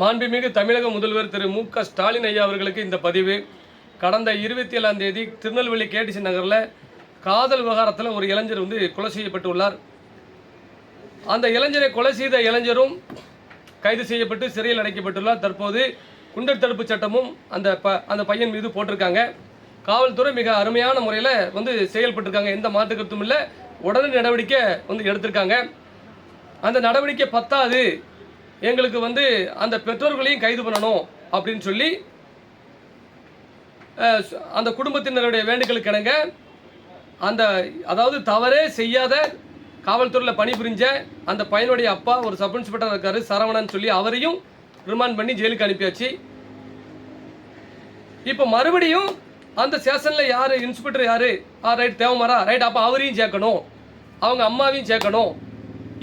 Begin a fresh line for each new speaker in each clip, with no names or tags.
மாண்புமிகு தமிழக முதல்வர் திரு மு க ஸ்டாலின் ஐயா அவர்களுக்கு இந்த பதிவு. கடந்த இருபத்தி ஏழாம் தேதி திருநெல்வேலி கேடிசி நகரில் காதல் விவகாரத்தில் ஒரு இளைஞர் வந்து கொலை செய்யப்பட்டுள்ளார் அந்த இளைஞரை கொலை செய்த இளைஞரும் கைது செய்யப்பட்டு சிறையில் அடைக்கப்பட்டுள்ளார் தற்போது குண்டர் தடுப்பு சட்டமும் அந்த ப அந்த பையன் மீது போட்டிருக்காங்க. காவல்துறை மிக அருமையான முறையில் வந்து செயல்பட்டிருக்காங்க. எந்த மாற்று கருத்தும் இல்லை. உடனே நடவடிக்கை வந்து எடுத்திருக்காங்க. அந்த நடவடிக்கை பத்தாது. எங்களுக்கு வந்து அந்த பெற்றோர்களையும் கைது பண்ணணும் அப்படின்னு சொல்லி அந்த குடும்பத்தினருடைய வேண்டுகளுக்கு இணங்க அந்த அதாவது தவறே செய்யாத காவல்துறையில் பணிபுரிஞ்ச அந்த பையனுடைய அப்பா ஒரு சப் இன்ஸ்பெக்டர் இருக்காரு சரவணன் சொல்லி அவரையும் ரிமாண்ட் பண்ணி ஜெயிலுக்கு அனுப்பியாச்சு. இப்போ மறுபடியும் அந்த ஸ்டேஷனில் யார் இன்ஸ்பெக்டர் யார்? ஆ ரைட் தேவமாரா? ரைட் அப்போ அவரையும் சேர்க்கணும். அவங்க அம்மாவையும் சேர்க்கணும்.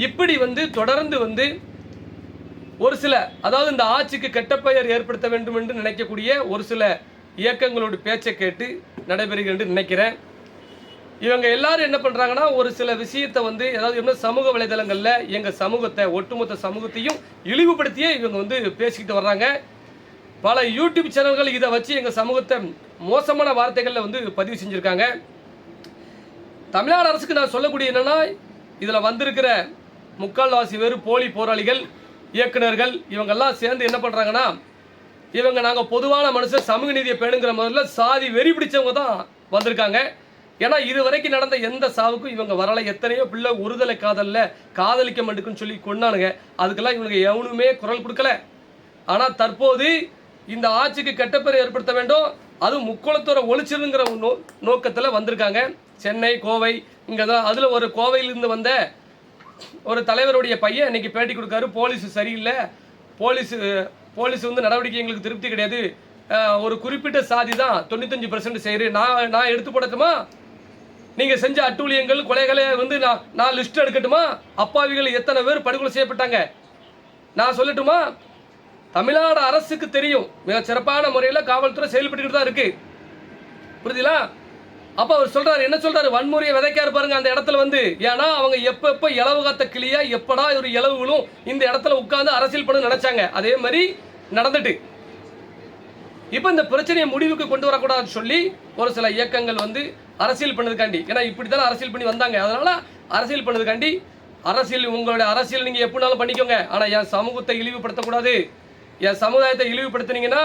இப்படி வந்து தொடர்ந்து வந்து ஒரு சில அதாவது இந்த ஆட்சிக்கு கெட்ட பெயர் ஏற்படுத்த வேண்டும் என்று நினைக்கக்கூடிய ஒரு சில இயக்கங்களோட பேச்சை கேட்டு நடைபெறுகிறது என்று நினைக்கிறேன். இவங்க எல்லாரும் என்ன பண்ணுறாங்கன்னா ஒரு சில விஷயத்தை வந்து ஏதாவது என்ன சமூக வலைதளங்களில் எங்கள் சமூகத்தை ஒட்டுமொத்த சமூகத்தையும் இழிவுபடுத்தியே இவங்க வந்து பேசிக்கிட்டு வர்றாங்க. பல யூடியூப் சேனல்கள் இதை வச்சு எங்கள் சமூகத்தை மோசமான வார்த்தைகளில் வந்து பதிவு செஞ்சுருக்காங்க. தமிழ்நாடு அரசுக்கு நான் சொல்லக்கூடிய என்னன்னா இதில் வந்திருக்கிற முக்கால்வாசி பேர் போலி போராளிகள் இயக்குனர்கள் இவங்கெல்லாம் சேர்ந்து என்ன பண்ணுறாங்கன்னா இவங்க நாங்கள் பொதுவான மனுஷன் சமூக நீதியை பேணுங்கிற முதல்ல சாதி வெறி பிடிச்சவங்க தான் வந்திருக்காங்க. ஏன்னா இது வரைக்கும் நடந்த எந்த சாவுக்கும் இவங்க வரலை. எத்தனையோ பிள்ளை ஒருதலை காதலில் காதலிக்க மாட்டுக்குன்னு சொல்லி கொண்டானுங்க அதுக்கெல்லாம் இவங்களுக்கு எவனுமே குரல் கொடுக்கல. ஆனால் தற்போது இந்த ஆட்சிக்கு கெட்டப்பேர் ஏற்படுத்த வேண்டும். அதுவும் முக்குளத்தோரை ஒழிச்சிருங்கிற நோ நோக்கத்தில் வந்திருக்காங்க. சென்னை கோவை இங்கே தான் அதில் ஒரு கோவையிலிருந்து வந்த ஒரு தலைவருடைய பையன் இன்னைக்கு பேட்டி கொடுக்காரு போலீஸ் சரியில்லை. போலீஸ் போலீஸ் வந்து நடவடிக்கை எங்களுக்கு திருப்தி கிடையாது. ஒரு குறிப்பிட்ட சாதி தான் தொண்ணூத்தஞ்சு பர்சன்ட் செய்கிற நான் நான் எடுத்து போடட்டுமா? நீங்கள் செஞ்ச அட்டூழியங்கள் கொலைகளை வந்து நான் நான் லிஸ்ட் எடுக்கட்டுமா? அப்பாவிகள் எத்தனை பேர் படுகொலை செய்யப்பட்டாங்க? நான் சொல்லட்டுமா? தமிழ்நாடு அரசுக்கு தெரியும். மிக சிறப்பான முறையில் காவல்துறை செயல்பட்டுக்கிட்டு தான் இருக்குது புரியுதுங்களா? அப்போ அவர் சொல்கிறார் என்ன சொல்கிறார் வன்முறையை விதைக்காரு பாருங்க அந்த இடத்துல வந்து. ஏன்னா அவங்க எப்போ எப்போ இளவு காத்த கிளியா எப்படா ஒரு இளவுகளும் இந்த இடத்துல உட்காந்து அரசியல் பண்ண நினைச்சாங்க? அதே மாதிரி நடந்துட்டு. இப்போ இந்த பிரச்சனையை முடிவுக்கு கொண்டு வரக்கூடாதுன்னு சொல்லி ஒரு சில இயக்கங்கள் வந்து அரசியல் பண்ணதுக்காண்டி. ஏன்னா இப்படி தானே அரசியல் பண்ணி வந்தாங்க. அதனால் அரசியல் பண்ணதுக்காண்டி அரசியல் உங்களுடைய அரசியல் நீங்கள் எப்படினாலும் பண்ணிக்கோங்க. ஆனால் என் சமூகத்தை இழிவுபடுத்தக்கூடாது. என் சமுதாயத்தை இழிவுபடுத்துனீங்கன்னா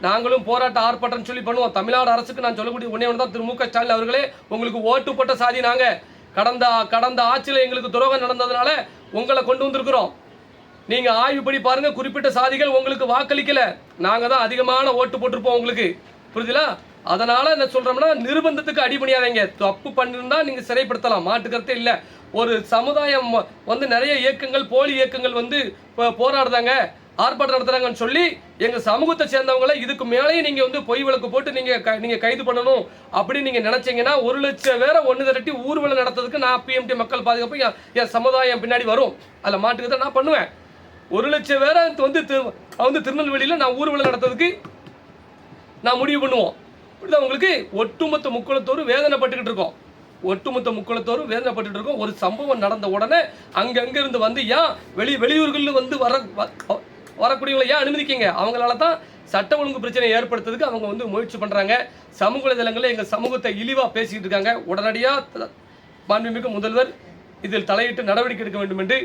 நாங்களும் போராட்ட ஆர்ப்பாட்டம் சொல்லி பண்ணுவோம். தமிழ்நாடு அரசுக்கு நான் சொல்லக்கூடிய ஒன்றே ஒன்று தான் திரு மு க ஸ்டாலின் அவர்களே உங்களுக்கு ஓட்டு போட்ட சாதி நாங்கள் கடந்த கடந்த ஆட்சியில் எங்களுக்கு துரோகம் நடந்ததுனால உங்களை கொண்டு வந்திருக்கிறோம். நீங்கள் ஆய்வு படி குறிப்பிட்ட சாதிகள் உங்களுக்கு வாக்களிக்கலை. நாங்கள் தான் அதிகமான ஓட்டு போட்டிருப்போம் உங்களுக்கு. புரிதலா அதனால் என்ன சொல்கிறோம்னா நிர்பந்தத்துக்கு அடிபணியாதீங்க. தப்பு பண்ணிருந்தா நீங்கள் சிறைப்படுத்தலாம். மாட்டுக்கருத்தே இல்லை. ஒரு சமுதாயம் வந்து நிறைய இயக்கங்கள் போலி இயக்கங்கள் வந்து போ- ஆர்ப்பாட்டம் நடத்துறாங்கன்னு சொல்லி எங்க சமூகத்தை சேர்ந்தவங்கள இதுக்கு மேலேயும் நீங்க வந்து பொய் விளக்கு போட்டு நீங்க க- நீங்க கைது பண்ணணும் அப்படின்னு நீங்க நினைச்சீங்கன்னா ஒரு லட்சம் பேரை ஒன்று திரட்டி ஊர்வலம் நடத்துறதுக்கு நான் பிஎம்டி மக்கள் பாதுகாப்பு என் சமுதாயம் பின்னாடி வரும். அதில் மாட்டுக்கத்தை நான் பண்ணுவேன். ஒரு லட்சம் பேரை வந்து திரு- வந்து திருநெல்வேலியில் நான் ஊர்வலம் நடத்துறதுக்கு நான் முடிவு பண்ணுவோம். இப்படிதான் உங்களுக்கு ஒட்டுமொத்த முக்குளத்தோரும் வேதனைப்பட்டுக்கிட்டு இருக்கோம். ஒட்டுமொத்த முக்குளத்தோரும் வேதனைப்பட்டு இருக்கோம். ஒரு சம்பவம் நடந்த உடனே அங்கங்கிருந்து வந்து ஏன் வெளி வெளியூர்களில் வந்து வர வ- வரக்கூடியவங்களை ஏன் அனுமதிக்கீங்க? அவங்களால தான் சட்ட ஒழுங்கு பிரச்சனை ஏற்படுத்துறதுக்கு அவங்க வந்து முயற்சி பண்ணுறாங்க சமூக வலைதளங்களில் எங்கள் சமூகத்தை இழிவாக பேசிக்கிட்டு இருக்காங்க. உடனடியாக மாண்புமிகு முதல்வர் இதில் தலையிட்டு நடவடிக்கை எடுக்க வேண்டும் என்று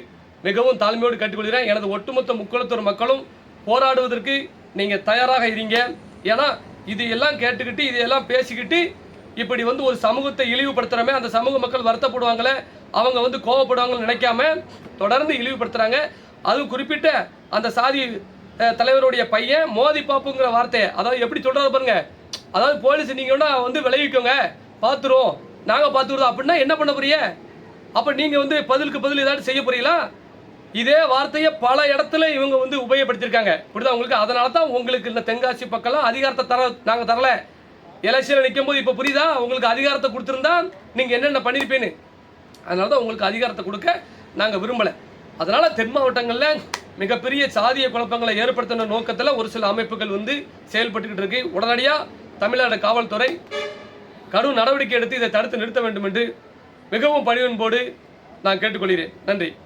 மிகவும் தாழ்மையோடு கேட்டுக்கொள்கிறேன். எனது ஒட்டுமொத்த முக்குளத்தூர் மக்களும் போராடுவதற்கு நீங்கள் தயாராக இருங்க. ஏன்னா இது எல்லாம் கேட்டுக்கிட்டு இதையெல்லாம் பேசிக்கிட்டு இப்படி வந்து ஒரு சமூகத்தை இழிவுபடுத்துகிறோமே அந்த சமூக மக்கள் வருத்தப்படுவாங்களே அவங்க வந்து கோவப்படுவாங்கன்னு நினைக்காம தொடர்ந்து இழிவுபடுத்துகிறாங்க அதுவும் குறிப்பிட்ட அந்த சாதி தலைவருடைய பையன் மோதி பாப்புங்கிற வார்த்தையை அதாவது எப்படி சொல்றது பாருங்க அதாவது போலீஸ் நீங்கள் வந்து விளைவிக்கோங்க பார்த்துருவோம் நாங்கள் பார்த்துருவோம் அப்படின்னா என்ன பண்ண போறீங்க? அப்போ நீங்கள் வந்து பதிலுக்கு பதில் ஏதாவது செய்ய போறீங்களா? இதே வார்த்தையை பல இடத்துல இவங்க வந்து உபயோகப்படுத்தியிருக்காங்க. இப்படிதான் உங்களுக்கு? அதனால தான் உங்களுக்கு இந்த தென்காசி பக்கம்லாம் அதிகாரத்தை தர நாங்கள் தரல. எலெக்ஷனில் நிற்கும் போது இப்போ புரியுதா? உங்களுக்கு அதிகாரத்தை கொடுத்துருந்தா நீங்கள் என்னென்ன பண்ணியிருப்பேன்னு அதனால தான் உங்களுக்கு அதிகாரத்தை கொடுக்க நாங்கள் விரும்பலை. அதனால் தென் மாவட்டங்களில் மிகப்பெரிய சாதிய குழப்பங்களை ஏற்படுத்தின நோக்கத்தில் ஒரு சில அமைப்புகள் வந்து செயல்பட்டுக்கிட்டு இருக்கு. உடனடியாக தமிழ்நாடு காவல்துறை கடும் நடவடிக்கை எடுத்து இதை தடுத்து நிறுத்த வேண்டும் என்று மிகவும் பணிவன்போடு நான் கேட்டுக்கொள்கிறேன். நன்றி.